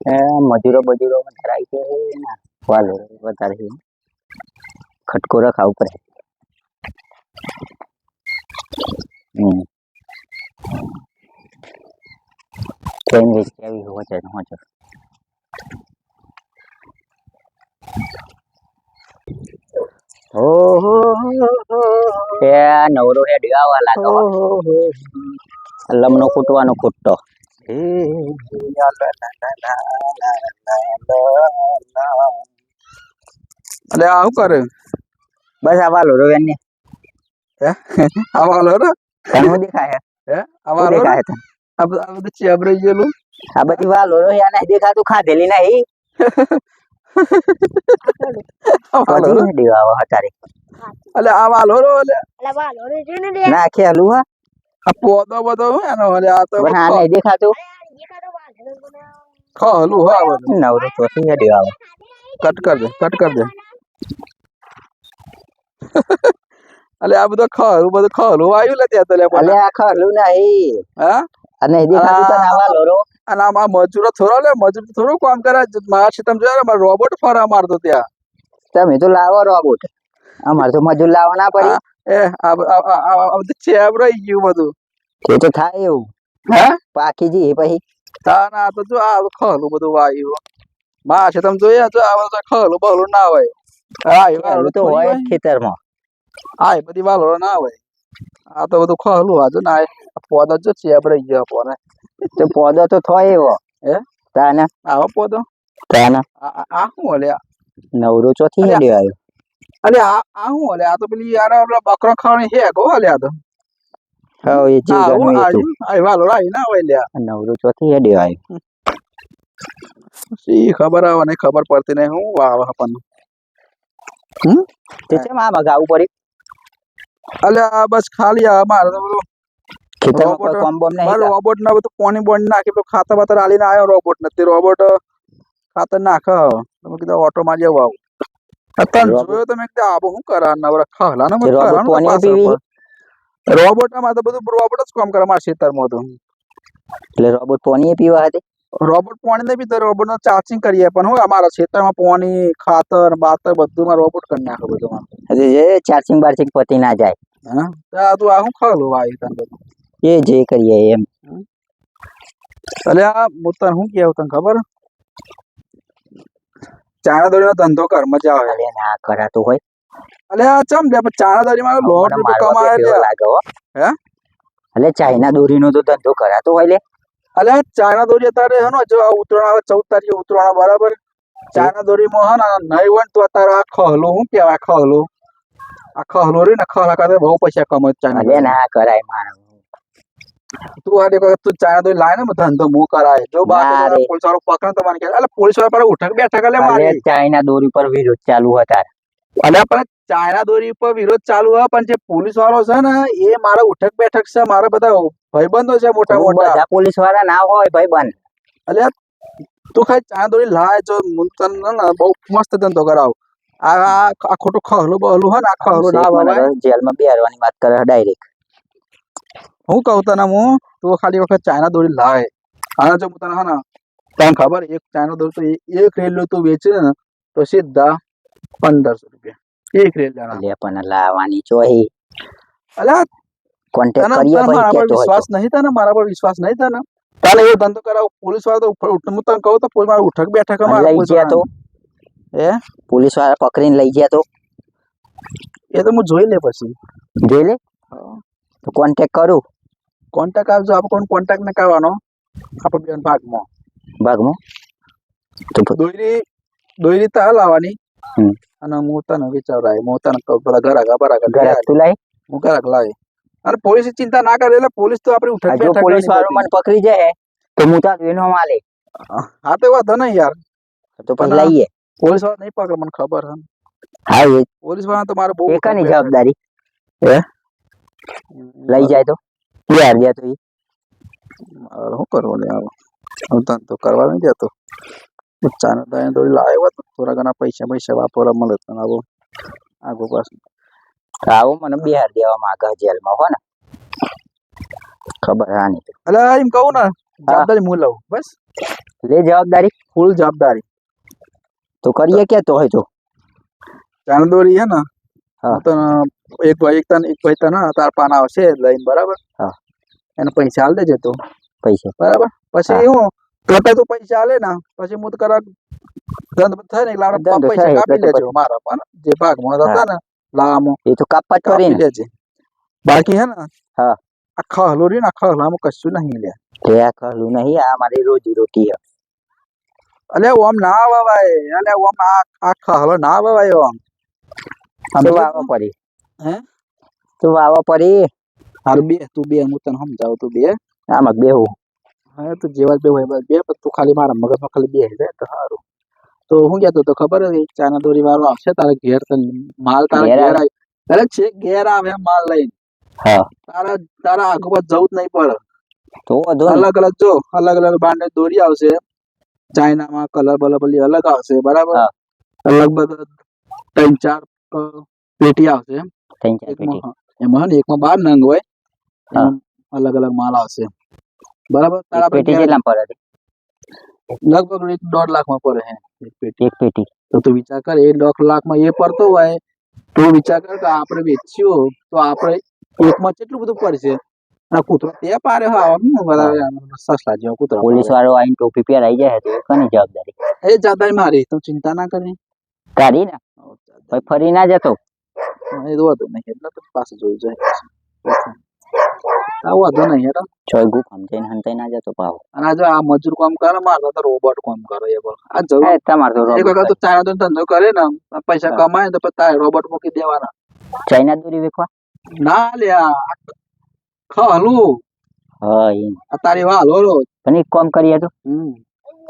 એ મજૂરો બજૂરો ધરાય છે વાલો વધારે ખટકો રખાવ પડે હમ. ટ્રેન વેચી આવી હોવા ઓહો એ નવરો રે ડીવાવા લાગો લમનો કૂટવાનો કૂટતો. અલે આ શું કરે? બસ આ વાલો રોવેન ને હે? રે તને દેખાય હે? શું આવા હાલો દેખાય તને? આ બધું આ બધું ચેબરાઈ ગયેલું? આ બધી વાલો રોયા નહીં દેખાતું ખાધેલી નહીં. આવા હાલો રે. બધી ડીવાવા હતારે. અલે આવા હાલો રે દે ના ખેલું હા. આ પોદો બધો હું એનો અલે આ તો પણ આ નહીં દેખાતું. ખલું હા બધું. નવરો ચોથી હે ડીવાવા કટ કર દે કટ કર દે. અલે આ બધું ખરું બધું ખરું આવ્યું લે ત્યાં તો લે અલે આ નહીં. હા? દેખાતું અને આમાં મજૂરો થોડો લે મજૂર થોડું કામ કરે. મારા છે તમે જોયા મારો રોબોટ ફરા મારતો ત્યાં. તમે તો લાવો રોબોટ અમારે તો મજૂર લાવવા ના પડી એ આ આ આ- આ- આ બધું ચેબરાઈ ગયું બધું. તે તો થાય એવું. હે? પાકી જઈએ પછી. તા ના તો જો આ ખલું બધું વાયું. માં છે તમે જોયા જો આ બધું ખલું બહલું ના હોય. તો જ ખેતરમાં. એ બધી વાલો ના હોય. આ તો બધું ખલું આજુ ના આ પોદો જો ચેબરાઈ ગયો પોને તો પોદો તો થાય એવો. હે? તાને? આવો પોદો. તાને? આ આ- આ શું અલે નવરો ચોથી. હેડ્યો આવ્યો. અલે આ આ શું અલે? આ તો પેલી યાર પેલા બકરો ખાવાની હે ગો અલે આ તો. હવે એ હા હું જીવવાનું આ હતું આ વાલો રાઈ ના હોય લ્યા. નવરો ચોથી હેડ્યો આવ્યો શી ખબર આવે નહીં ખબર પડતી નહીં હું વાવ આપણને. તે કેમ આ મગાવું પડ્યું અલે આ બસ ખાલી આ મારે તો બધું ખેતરમાં કોઈ કોમ બોમ નહીં? રોબોટ ના બધું પોણી બોણી નાખી પેલું ખાતર બાતર આલીને આવ્યો રોબોટ ને. તે રોબોટ ખાતર નાખે તમે કીધું ઓટો માં જવું આવું અત્યારે જોયો તમે કે આબો શું કરે નવરા ખાલા તે રોબોટ પોણી પીવી? રોબોટમાં તો બધું રોબોટ જ કામ કરે મારા ખેતરમાં તો. એટલે રોબોટ પોની પીવા હતી? રોબોટ પાણી ને બી તો રોબોટ નો ચાર્જિંગ કરીએ પણ હું અમારા ખેતરમાં પાણી ખાતર બાતર બધું માં રોબોટ કરી નાખે બધું માં. જે ચાર્જિંગ બાર્જિંગ પતી ના જાય. હા? તો આ તું આ શું ખાલું આવી તને બધું. એ જે કરીએ એમ. એટલે આ હું તને શું કેવું તને ખબર? ચાણા દોરીનો ધંધો કર મજા આવે. અરે ના કરાતો હોય. અલે આ ચમ લે પણ ચાણા દોરીમાં લોટ કમાય લે. લાગે હો. હે? અલે ચાઇના દોરીનો તો ધંધો કરાતો હોય લે. અલે ચાઇના દોરી અત્યારે હે જો આ ઉતરાણ આવે ચૌદ તારીખે ઉતરાણ બરાબર? ચાઇના દોરીમાં હે ને નહીં હોય તો અત્યારે આ ખહલો શું કેવા ખહલો? આ ખહલો રે ને ખહલા ખાતે બહુ પૈસા કમાય ચાઇના અરે ના કરાય મારે તું આ દેખો તું ચાઇના દોરી લાય ને ધંધો હું કરાય. જો બાર પોલીસ વાળો પકડે તો મને કે એટલે પોલીસવાળા પર ઉઠક બેઠક અરે મારી. ચાઇના દોરી પર વિરોધ ચાલુ હતા. અને પણ ચાઇના દોરી પર વિરોધ ચાલુ હોય પણ જે પોલીસ વાળો છે ને એ મારા ઉઠક બેઠક છે મારા બધા ભાઈબંધો છે મોટા મોટા. બધા પોલીસવાળા ના હોય ભાઈબંધ. એટલે તું ખાલી ચાઇના દોરી લાય જો હું તને ને બહુ મસ્ત ધંધો કરાવ. આ આ ખોટું ખહલું બહલું હોય ને આ ખહલું ના જેલમાં બેહરવાની વાત કરે ડાયરેક્ટ હું કહું તને હું તું ખાલી વખત ચાઇના દોરી લાય. અને જો હું તને હા ને તને ખબર એક ચાઇના દોરી તો એક રેલ તું વેચે ને તો સીધા પંદરસો રૂપિયા. એક રેલ લે પણ લાવવાની ચોહી અલ્યા કોન્ટેક્ટ કરીએ ભાઈ મારા પર વિશ્વાસ નહીં તને મારા પર વિશ્વાસ નહીં તને. તાલે એ ધંધો કરાવ પોલીસવાળા તો હું તને કહું તો પોલીસવાળા ઉઠક બેઠકમાં લઈ ગયા તો. એ હે? પોલીસવાળા પકડીને લઈ ગયા તો. એ તો હું જોઈ લે પછી. જોઈ લે? તો કોન્ટેક્ટ કરું. કોન્ટેક્ટ આવજો. આપણે કોન્ટેક્ટ ને કરવાનો? આપણે બેન ભાગમાં. ભાગમાં? તો દોયરી દોયરી તા લાવવાની. હમ. અને હું તને વિચારાય હું તને કહું પેલા ઘરાક બરાક ઘરાક તું લાય. હું ઘરાક લાવી. અરે પોલીસ ચિંતા ના કરે એટલે પોલીસ તો આપણે ઉઠક આ જો પોલીસ વાળો મને પકડી જાય તો હું તાર વેનો માલે હા તો વાંધો નહીં યાર. તો પણ લઈએ. પોલીસવાળા નહીં પકડે મને ખબર હા એ પોલીસવાળા તો મારે બહુ એકાની જવાબદારી. હે? લઈ જાય તો. યાર જાય તો. હવે શું કરવું લે આવો? હું તને તો કરવા નહીં જતો ચાનો દાય દોડી લાવ્યો હોત થોડા ઘણા પૈસા પૈસા વાપરવા મળે તને આવો. આગો પાછું. આવો મને બિહાર દેવા માંગે જેલમાં હો ને. ખબર હા નહીં એટલે એમ કહું ને જવાબદારી હું લઉં બસ. લે જવાબદારી. ફૂલ જવાબદારી. તો કરીએ કે તો હોય તો? ચાંદોરી હે ને હા. તો એક ભાઈ તને એક ભાઈ તને તાર પાન આવશે લઈને બરાબર? હા. એને પૈસા આલ દેજે તું. પૈસા? બરાબર? પછી હા. હું કરતા તું પૈસા આલે ને પછી હું તો કરા ધંધો થાય ને એટલે પૈસા કાપી લેજો મારા પણ જે ભાગમાં હતા ને લામો એ તો કાપવા કરી ને. લેજે. બાકી હે ને હા. આખા હલોરી ને આખા હલામાં કશું નહીં લે. તે આખા હલું નહીં આ મારી રોજી રોટી હે અલે ઓમ ના વવાય અલે ઓમ આ આખા હલો ના વવાય ઓમ. તું સમજ્યો પડી? હે? તું વાવા પડી? હારું બે તું બે હું તને સમજાવું તું બે. આમાં બેહું. હા તું જેવા બે હોય બે પણ તું ખાલી મારા મગજમાં ખાલી બે જાય તો સારું તો હું કહેતો તો ખબર હતી ચાના દોરી વાળો આવશે તારા ઘેર તને માલ તારા ઘેર આવે? અરે છે ઘેર આવે માલ લઈને. હા. તારા તારા પાછળ જવું જ નહીં પડે. તો અલગ અલગ જો અલગ અલગ બાંડે દોરી આવશે. ચાઇનામાં કલર બલર બધી અલગ આવશે બરાબર? હા. લગભગ ત્રણ ચાર પેટી આવશે ત્રણ ચાર પેટી એમાં ને એકમાં બાર નંગ હોય. અલગ અલગ માલ આવશે. બરાબર? તારા પેટી કેટલા પર લગભગ એક દોઢ લાખમાં પડે હે એક પેટી. એક પેટી. તો તું વિચાર કર એ દોઢ લાખમાં એ પડતો હોય તો વિચાર કર કે આપણે વેચ્યું તો આપણે એકમાં કેટલું બધું પડશે? આ કૂતરો તે પારે સસ્તા બરાબર સસલા જેવો કૂતરો પોલીસ વાળો આઈ ટોપી પહેરાઈ જાય તો કોની જવાબદારી. એ જવાબદારી મારી તું ચિંતા ના કરી. તારી ને? ફરી ના જતો. એ વાંધો નહીં. એટલે તો પાસે જોઈ જાય આ વાંધો નહીં હેડો. ચોય ગુ સમજાઈને હંતાઈ ના જતો પાવ. અને આ જો આ મજૂર કામ કરે મારે તો રોબોટ કામ કરે એ બોલ આ એ તમારે તો એક વખત તો ચાઇના તો ધંધો કરે ને પૈસા કમાય તો પછી રોબોટ મૂકી દેવાના. ચાઇના દોરી વેખવા? ના લ્યા ખાલો હા આ તારી વાલ હોલો પણ એક કામ કરીએ તો. હમ.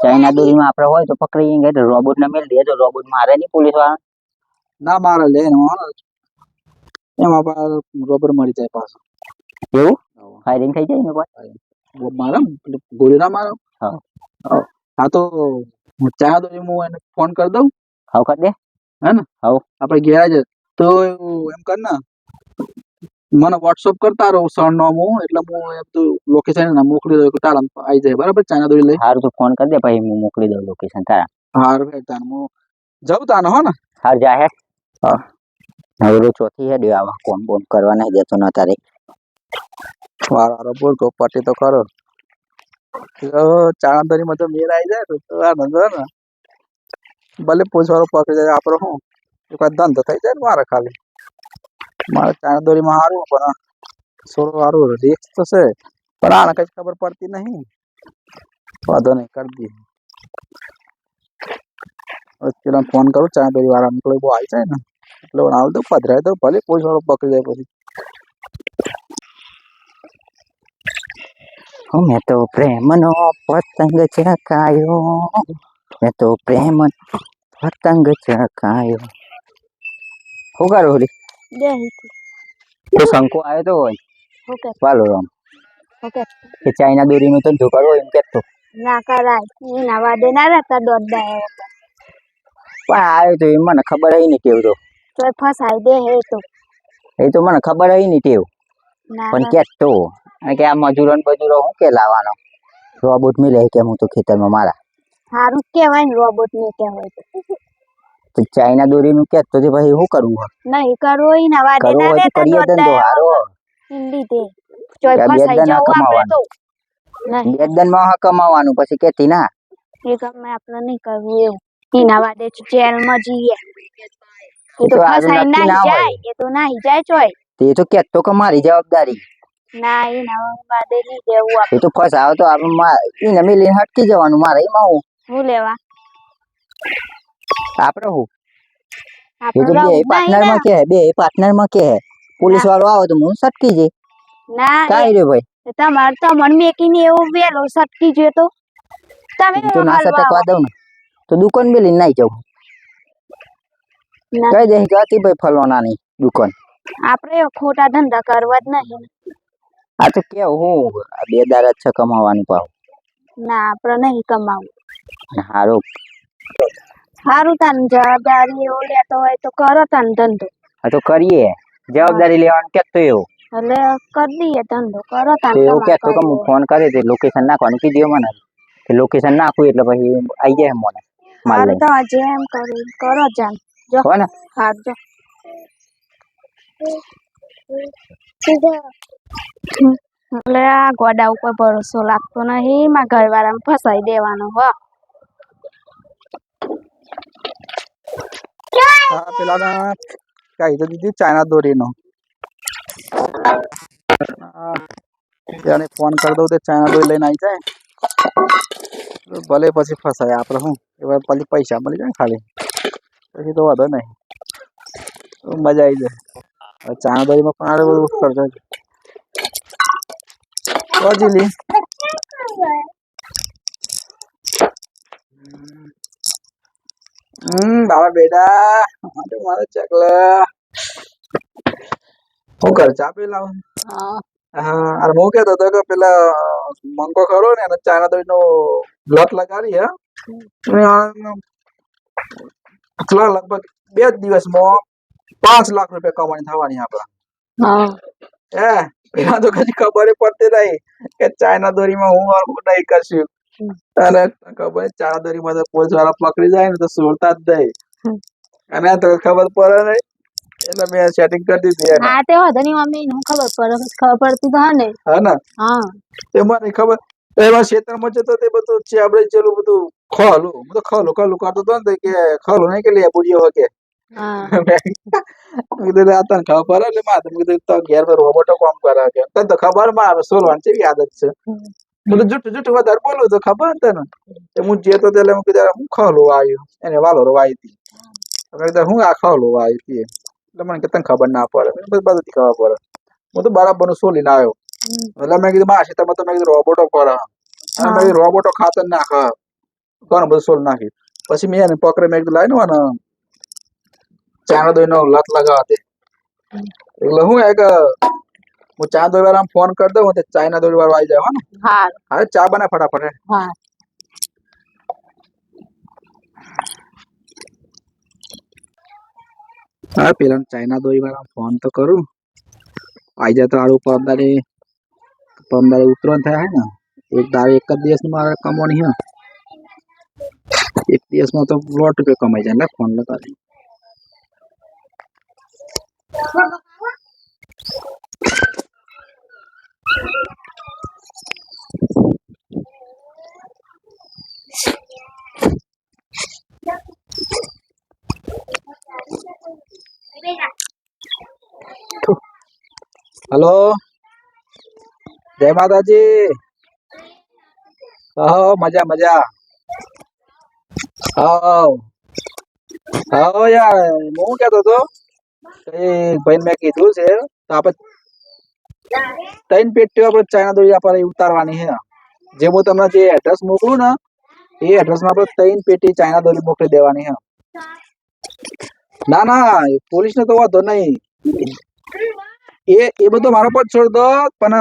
ચાઇના દોરીમાં આપણે હોય તો પકડી રોબોટ ને મેલ દે તો રોબોટ મારે નહીં પોલીસવાળા ના મારે લે એમાં પણ રોબર મળી જાય પાછો. એવું? ફાયરિંગ થઈ જાય ને કોઈ મારા મારે ગોળી ના મારો. હા. હા. હા તો હું ચા દો હું એને ફોન કરી દઉં. હાવ કર દે. આપણે ગયા જ તો એમ કર ને મને વોટ્સઅપ કરતા રહો સર નો હું એટલે હું એમ તો લોકેશન ને મોકલી દઉં તારા આવી જાય બરાબર? ચાઇના દોરી લઈ. હારું તો ફોન કરી દે પછી હું મોકલી દઉં લોકેશન તારા. હારું તાન હું જાઉં તાને હો ને? હાર જા હે. હવે ચોથી હેડ્યો આવા કોમ બોમ કરવા નહીં દેતો ન તારે. વાળો બોલ તો પટી તો ખરો. ચાણંદરી માં તો મેળ આવી જાય તો આ ધંધો ને. ભલે પોચવાળો પકડી જાય આપણો શું? એક વાર ધંધો થઈ જાય ને મારે ખાલી. મારે ચાણા દોરીમાં સારું પણ સોળો સારું રિસ્ક તો છે. પણ આને કઈ ખબર પડતી નહીં. વાંધો નહીં, કરી દઈએ. પેલા ફોન કરું ચાણંદોરી વાળા નીકળે, બહુ આવી જાય ને. એટલે આવું તો પધરાય તો ભલે પોચવાળો પકડી જાય પછી. હું મેં તો પ્રેમનો પતંગ ચકાયો મેં તો પ્રેમ પતંગ ચકાયો શું કરો રે તો શંકો આવ્યો તો હોય. ઓકે વાલો રામ. ઓકે કે ચાઇના દોરીનો તો ધોકારો એમ કેતો ના કરાય. એના વાદે ના રહેતા પણ આવ્યો તો એ મને ખબર હઈ નહીં કેવું તો તોય ફસાઈ દે હે તો. એ તો મને ખબર હઈ નહીં ટેવ. ના પણ ના. કેતો કે આ મજૂરો ને હું કે લાવવાનો? રોબોટ મિલે કે હું તો ખેતરમાં મારા? સારું કહેવાય ને રોબોટ ને કહેવાય તો. ચાઇના દોરીનું કે તો કરવું? નહીં કરવો એના વાદે ના હોય તો ધંધો હારો. હિન્દી તે ચોય ફસાઈ દના આપણે કમાવાનું. તો. પછી કેતી ના એ ગમે આપણે નહીં કરવું એવું. એના વાદે જેલમાં જઈએ. એ એ તો તો ફસાઈ ના જાય એ તો નાહી જાય ચોય તે તો કેતો કે મારી જવાબદારી. ના એના વાદે નહીં દેવું આપણે એ તો ફસાવો તો આપણે એને મિલીને હટકી જવાનું મારે એમાં હું? હું લેવા? આપણે હું? એ તો બે જ પાર્ટનરમાં કે બે પાર્ટનરમાં કે પોલીસ વાળો આવે તો હું સટકી જઈ. ના એ રે ભાઈ. તમારે તમને મેકીને એવું વેલો સટકી ગયો તો. તમે તો ના સટકવા દઉં ને. તો દુકાન મેલીને નાઈ જાઉં. કહી દે હતી ભાઈ ફલવાનાની દુકાન? આપણે ખોટા ધંધા કરવા જ નહીં. આ તો કેવું હું બે દાડા જ છે કમાવાનું પાવ. ના આપણે નહીં કમાવું. હારું. સારું તાન જવાબદારી એવો લેતો હોય તો કરો તાન ધંધો. હા તો કરીએ. જવાબદારી લેવાનું કેતો એવું. એટલે કરી દઈએ ધંધો કરો તાન એવું કહેતો કે હું ફોન કરે તે લોકેશન નાખવાનું કીધું મને લોકેશન નાખું એટલે પછી આવી જાય મને લઈને. તો આજે એમ કરું કરો જાન. જો. હો ને હાર જો. એટલે આ ગોડા ઉપર ભરોસો લાગતો નહીં માં ઘરવાળાને ફસાઈ દેવાનો હો. હા પેલા કઈ તો દીધી ચાઇના દોરીનો. હા, ત્યારે ફોન કરી દઉં તે ચાઇના દોરી લઈને આવી જાય. ભલે પછી ફસાય આપણે શું એવા પછી પૈસા મળી જાય ખાલી. પછી તો વાંધો નહીં. મજા આવી જાય. દોરીમાં પણ આડે બધું છે. વજીલી હમ બાબા બેટા માટે મારે ચકલા. શું કર ચા પી લાવ? હા. અરે હું કેતો હતો કે પેલા મંકો ખરો ને એને દોઈ નો લત લગાડી હે કેટલા લગભગ બે જ દિવસમાં પાંચ લાખ રૂપિયા કમાણી થવાની આપડે હે. પેલા તો કદી ખબર પડતી નહીં કે ચાઇના દોરીમાં હું और હું નહીં કરશું. અને ખબર છે, ચાઇના દોરીમાં તો પોલીસવાળા પકડી જાય ને તો સુરતા જ દઈ અને આ તો ખબર પડે નહીં? એટલે મેં સેટિંગ કરી દીધી હા તે વાંધો નહીં મમ્મી હું ખબર પડે ખબર પડતી તો હા ને હા. ને હા એમાં ખબર એમાં ક્ષેત્રમાં જતો તે બધું ચાબડે ચેલું બધું ખોલું હું તો ખોલું ખોલું કરતો હતો ને તો કે ખોલું નહીં કે લે બુડીઓ કે મેં કીધું આ તને ખબર એટલે મેં કીધું તો ઘેર પર રોબોટો કામ કરે કે. તને તો ખબરમાં આવે સોલવાની કેવી આદત છે. બધું જુઠ્ઠું જુઠ્ઠું વધારે બોલું તો ખબર તને. તે હું જે તો એટલે હું કીધું હું ખોલું આવ્યું. એને વાલો વાઈ હતી. મેં કીધું હું આ ખોલું વાઈ હતી. એટલે મને કે તને ખબર ના પડે. મેં કીધું બધી ખબર પડે. હું તો બરાબરનું સોલીને આવ્યો. એટલે મેં કીધું મારા ખેતરમાં તો મેં કીધું રોબોટો કરે. અને મેં રોબોટો ખાતર નાખે. ઘણું બધું સોલ નાખી પછી મેં એને પકડે મેં એકદમ લાવી ને ચાનો દોઈ નો લત લગાવા દે એટલે હું એક હું ચા દોઈ ફોન કરી દઉં તો ચાઇના દોઈ વાળો આવી જાય હા હવે ચા બના ફટાફટ હા હા પેલા ચાઇના દોરી વાળા ફોન તો કરું આવી જાય તો આડું પંદર પંદર ઉતરણ થાય હે ને એક દાડે એક જ દિવસ મારે કમાણી હે એક દિવસમાં તો લોટ રૂપિયા કમાઈ જાય ને ફોન લગાવી હલો જય માતાજી હો મજા મજા હો હો યાર, હું કેતો તો ભાઈ મેં કીધું છે, તો આપણે ત્રણ પેટીઓ આપણે ચાઇના દોરી આપણે ઉતારવાની છે. જે હું તમને જે એડ્રેસ મોકલું ને, એ એડ્રેસમાં આપણે ત્રણ પેટી ચાઇના દોરી મોકલી દેવાની છે. ના ના પોલીસને તો વાંધો નહીં. એ એ બધો મારા પર છોડ દો, પણ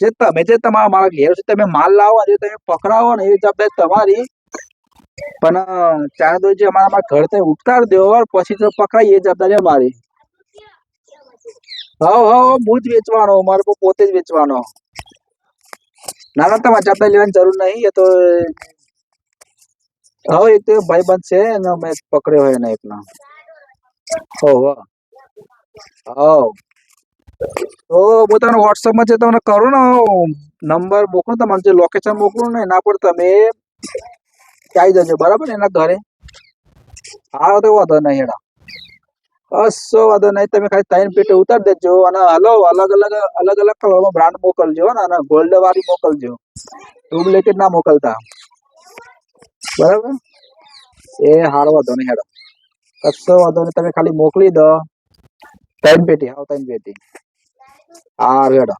જે તમે, જે તમારા, મારા ઘેર છે તમે માલ લાવો જે તમે પકડાવો ને એ જવાબદારી તમારી. પણ ચાર જે અમારા મારા ઘર તમે ઉતાર દો પછી તો પકડાય, એ જવાબદારી અમારી. હા હા હું જ વેચવાનો મારે પોતે જ વેચવાનો. ના ના, તમારે જવાબદારી લેવાની જરૂર નહીં, એ તો હા એક તો ભાઈ બંધ છે અને મેં પકડ્યો હોય એને એકનો. હો હો હો તો હું તમને વોટ્સઅપમાં જે તમને કરો ને નંબર મોકલું, તમારે જે લોકેશન મોકલું ને, એના પર તમે આવી જજો બરાબર એના ઘરે? હા, તો વાંધો નહીં હેડા. કશો વાંધો નહીં, તમે ખાલી ત્રણ પેટે ઉતારી દેજો અને હલો, અલગ અલગ અલગ અલગ કલરમાં બ્રાન્ડ મોકલજો અને ગોલ્ડ વાળી મોકલજો. ડુપ્લિકેટ ના મોકલતા. બરાબર? એ હારો વાંધો નહીં હેડો. કશો વાંધો નહીં, તમે ખાલી મોકલી દો. ત્રણ પેટી, હા, ત્રણ પેટી. હા હેડો.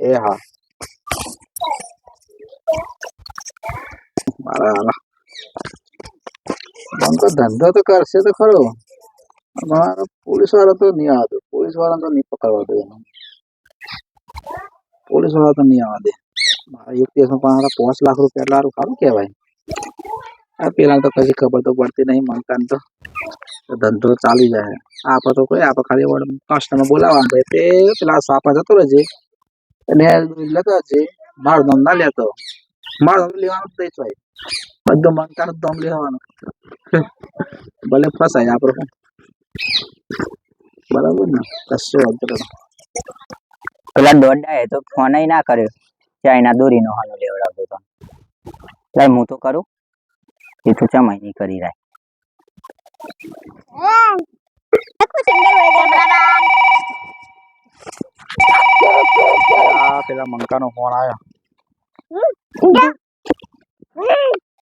એ હા. મારા આમ તો ધંધો તો કરશે તો ખરો. મારો પોલીસવાળા તો નહીં આવતો પોલીસવાળા તો નહીં પકડવા દે એનો. પોલીસવાળા તો નહીં આવવા દે. મારા એક દિવસમાં પણ પાંચ લાખ રૂપિયા લારું સારું કહેવાય. આ પેલા તો કશી ખબર તો પડતી નહીં મનતા તો ધંધો ચાલી જાય. આપણે તો કોઈ આપણે ખાલી કસ્ટમર બોલાવવાનું ભાઈ તે પેલા સાપા જતો રહેજે અને લેતો જજે મારું નામ ના લેતો. મારે હવે લેવાનું જ નહીં બધું મંકાનો દમ લેવાનો ભલે ફસાય આપણે બરાબર ને કશું વાંધો પેલા દોડા તો ફોન ના કર્યો ચાઇના દોરીનો હાલો લેવડાવતો તો લાય હું તો કરું એ તો ચમાઈ નહીં કરી રહ્યા આ પેલા મંકાનો ફોન આવ્યો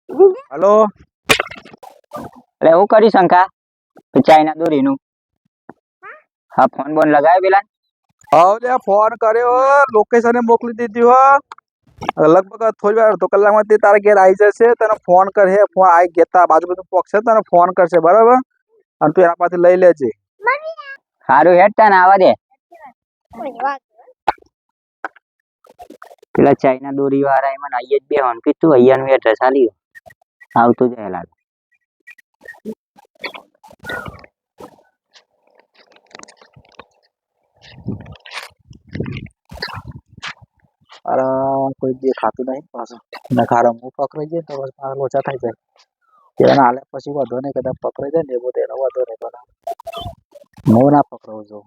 હલો. એટલે હું કરી શંકા? ચાઇના દોરીનું. હા? ફોન બોન લગાવ્યો પેલા? હવે ફોન કર્યો લોકેશન મોકલી દીધી હો. લગભગ થોડી વાર અડધો કલાકમાં તે તારા ઘેર આવી જશે તને ફોન કરશે. ફોન આવી ગયા તારા બાજુ બધું પોકશે તને ફોન કરશે બરાબર? અને તું એના પાસેથી લઈ લેજે. સારું હેડ તને આવા દે. પેલા ચાઇના દોરી વાળા એમાં અહીંયા જ બે હોન કીધું અહીંયાનું એડ્રેસ આલ્યું આવતું જાય લાગે અરે, કોઈ દેખાતું નહીં પાછું. પકડાઈ જાય તો બસ મારા થઈ જાય. એના પછી વધો નહીં, કદાચ પકડાઈ જાય ને એ તો એનો વાંધો નહીં પણ. હું ના પકડવું છું.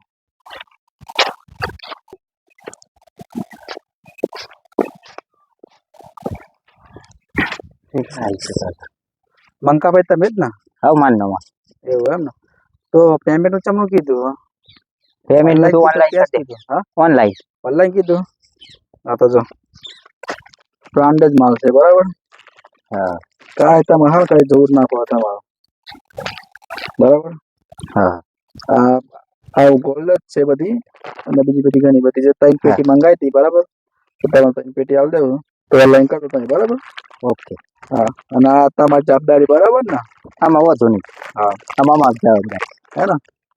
મંકાભાઈ તમે જ ને? હા માનનો માં એવું એમ ને? તો પેમેન્ટનું ચમનું કીધું પેમેન્ટનું Online ઓનલાઈન કીધું, હા? ઓનલાઈન ઓનલાઈન કીધું? હા તો જો. બ્રાન્ડ જ માલ છે બરાબર? હા. કાંઈ તમે હા કાંઈ જોર નાખો તમારો. બરાબર? હા. આ ગોલ્ડ જ છે બધી. અને બીજી બધી ઘણી બધી જે ત્રણ પેટી મંગાવી હતી બરાબર? તો તમે ત્રણ પેટી આવી દેવું તો ઓનલાઈન કરો તમે બરાબર? ઓકે. હા. અને આ તમારી જવાબદારી બરાબર ને? આમાં વધુ નહીં. હા. આમાં માં જવાબદાર હે ને?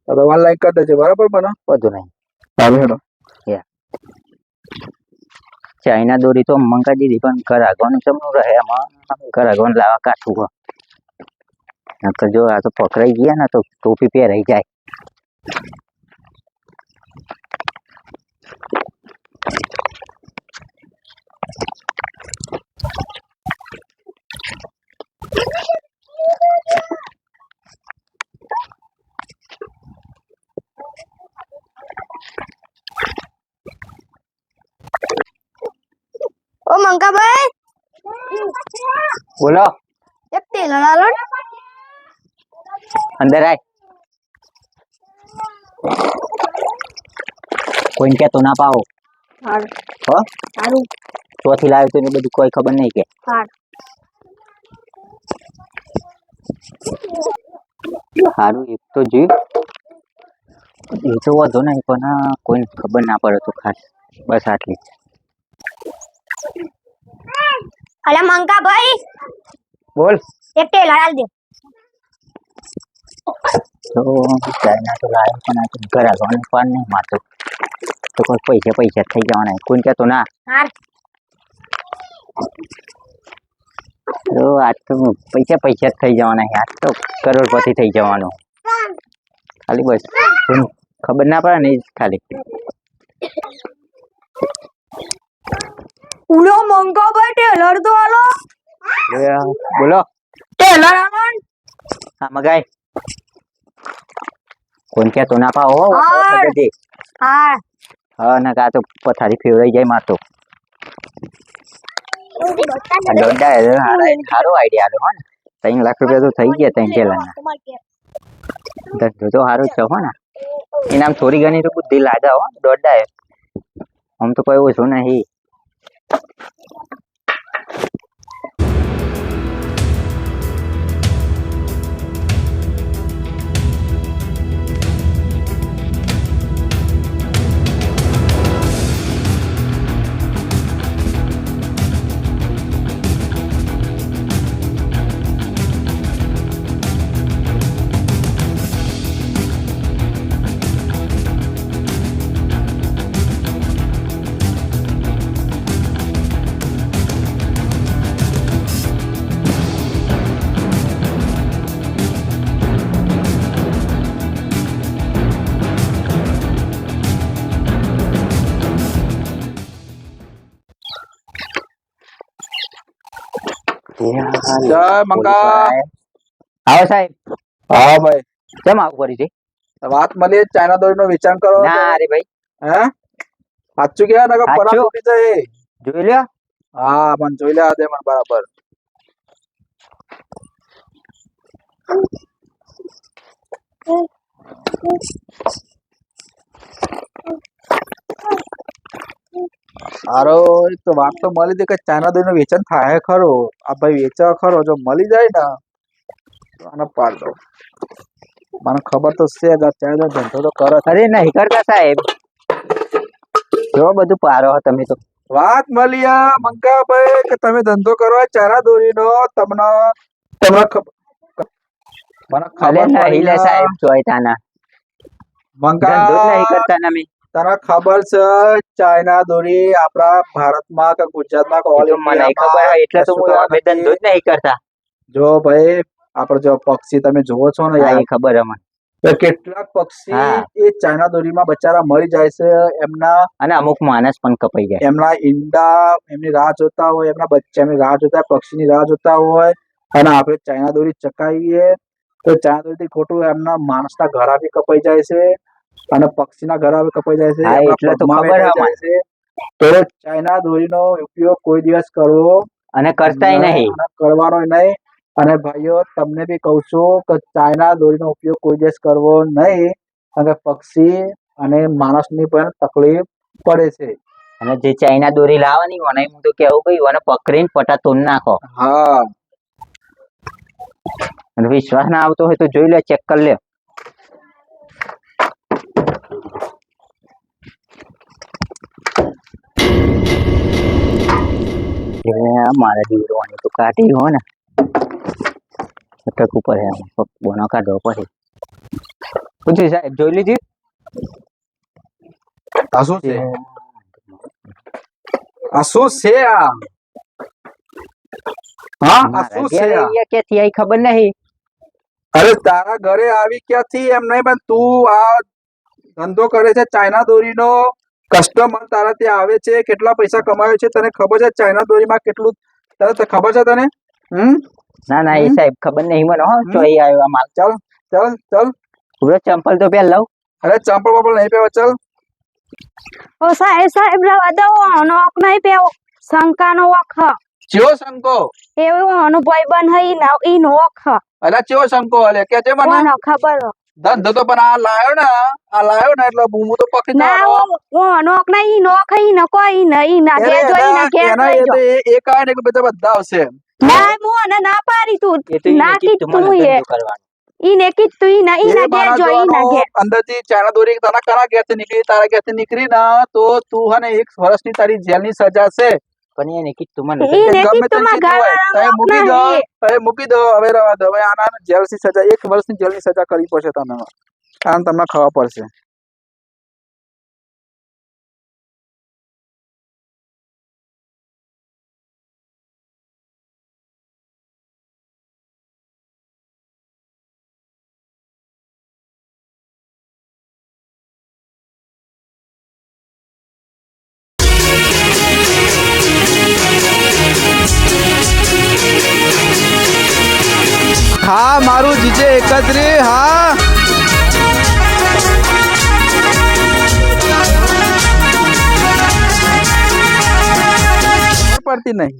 તો ઓનલાઈન કરી દેજો. બરાબર પણ વધુ નહીં. હા હેડો. ચાઇના દોરી તો મંગાવી દીધી પણ કરાગવાનું ચમનું રહે એમાં. કરાગવાનું લાવવા કાઠું હોય નકર જો આ તો પકડાઈ ગયા ને તો ટોપી પહેરાઈ જાય. ઓ મંકાભાઈ બોલો એક ટેલર આલો ને અંદર આય કોઈને કહેતો ના પાવો સારું હો સારું ચોથી લાવ્યો તો એને બધું કોઈ ખબર નહીં કે સારું સારું એક તો જીવ એ તો વધુ નહીં પણ આ કોઈને ખબર ના પડે તો ખાસ બસ આટલી જ. અલે મંકાભાઈ બોલ એક ટેલર આલ દે તો ચાઇના તો લાવ્યો પણ આ તો ઘર આગળનું પાન નહીં મારતો તો કોઈ પૈસા પૈસા થઈ જવાના કોઈને કહેતો ના હાર તો આજ તો પૈસા પૈસા જ થઈ જવાના છે. આજ તો કરોડપતિ થઈ જવાનું ખાલી બસ કોઈને ખબર ના પડે ને એ જ ખાલી ઉલો મંકાભાઈ ટેલર તો આલો. બોલો. ટેલર આલો હા મગાઈ કોણ કહેતો ના પાઓ હા. હા. ના કા તો પથારી ફેવરાઈ જાય મારતો હારા સારો આઈડિયા આલો હો ને. ત્રણ લાખ રૂપિયા તો થઈ ગયા ત્રણ પેલા તો સારું છે હો ને. એનામ થોડી ઘણી તો બુદ્ધિ લાગે હો દોડ્ડા એ આમ તો કોઈ ઓછું નહીં. Thank you. જય મંગા. આવો સાહેબ. હા ભાઈ. કેમ આવું કરી છે? વાત મળી ચાઇના દોરીનો વેચાણ કરો ના અરે ભાઈ. હે? સાચું કે નગર પરા. તૂટી જાય જોઈ લ્યો. હા પણ જોઈ લે દે મને બરાબર. અરે તો વાત તો મળી હતી કે ચાઇના દોરીનું વેચાણ થાય ખરો. આ ભાઈ વેચવા ખરો જો મળી જાય ને આને પાડ દો. મને ખબર તો છે કે ચાઇના ચાઇના ધંધો તો કરો અરે નહીં કરતા સાહેબ. જો બધું પારો તમે તો. વાત મળી આ મંકાભાઈ કે તમે ધંધો કરવા ચારા દોરીનો તમને તમને ખબર મને ખબર નહીં લે સાહેબ જોઈ તાના. મંકા ધંધો નહીં કરતા ના અમે તને ખબર છે ચાઇના દોરી આપણા ભારતમાં કે ગુજરાતમાં કે ઓલ મને ખબર એટલે તો હું અમે ધંધો જ નહીં કરતા. જો ભાઈ આપણે જો પક્ષી તમે જોવો છો ને એ ખબર અમને. તો કેટલાક પક્ષી એ ચાઇના દોરીમાં બચારા મરી જાય છે એમના અને અમુક માણસ પણ કપાઈ જાય. એમના ઈંડા એમની રાહ જોતા હોય એમના બચ્ચા એમની રાહ જોતા પક્ષીની રાહ જોતા હોય અને આપણે ચાઇના દોરી ચકાવીએ તો ચાઇના દોરીથી ખોટું એમના માણસના ઘરા બી કપાઈ જાય છે અને પક્ષીના ઘર હવે કપાઈ જાય છે. એટલે તો ખબર છે. તો ચાઇના દોરીનો ઉપયોગ કોઈ દિવસ કરવો અને કરતા નહીં. કરવાનો નહીં. અને ભાઈઓ તમને બી કહું છું કે ચાઇના દોરીનો ઉપયોગ કોઈ દિવસ કરવો નહીં. કારણ કે પક્ષી અને માણસની પણ તકલીફ પડે છે. અને જે ચાઇના દોરી લાવવાની હોય હું તો કેવું કહ્યું અને પકડીને પટા તોડ નાખો. હા. વિશ્વાસ ના આવતો હોય તો જોઈ લે ચેક કરી લે. મારા દીવરોની તો કાઢી હો ને. અટક ઉપર હે. બોનો કાઢવો પડે શું સાહેબ જોઈ લીધી? આ શું છે? આ શું છે આ? હા આ શું છે આ? ક્યાંથી? આવી ખબર નહીં. અરે તારા ઘરે આવી ક્યાંથી એમ નહીં પણ તું આ ધંધો કરે છે ચાઇના દોરીનો. કસ્ટમર તારા ત્યાં આવે છે કેટલા પૈસા કમાયો છે તને ખબર છે ચાઇના દોરીમાં કેટલું તને ખબર છે તને? હમ? ના ના એ સાહેબ ખબર નહીં મને હો તો એ આવ્યો માલ. ચાલ ચાલ ચાલ. પૂરો ચંપલ તો પહેર લઉં. અરે ચંપલ બપલ નહીં પહેવા ચાલ. ઓ સાહેબ સાહેબ રવા દો નોક નહીં પેવો શંકાનો વખ ચેવો શંકો? એવું અનુ બન હઈ ના ઈ નોખ અરે ચેવો શંકો અલે? કે છે મને? કોનો ખબર? ધંધો તો પણ આ લાયો ને આ લાયો ને એટલે હું તો પકડી ના. ઓ નોક ના નોક નોખ હઈ ન કોઈ ન ના ઘેર જોઈ ના ઘેર જોઈ તો એ- એ ને બધા બધા આવશે ના હું અને ના પાડી તું. ના કી કીધું કીધું એ. ધંધો કરવાનો. ઈ ને કીધું ઈ ના ઈ ના ઘેર જોઈ ઈ ના ઘેર. અંદરથી ચાઇના દોરી તારા કરા ઘેરથી નીકળી તારા ઘેરથી નીકળી ના તો તું હને એક વર્ષની તારી જેલની સજા છે. પણ એને કીધું મને ગમે તે તમે મૂકી દો. હવે મૂકી દો હવે રવા દો હવે આના જેલસી સજા એક વર્ષની જેલની સજા કરવી પડશે તમને કારણ તમને ખબર પડશે હા મારું જીજે એકત્રી હા. પડતી નહીં.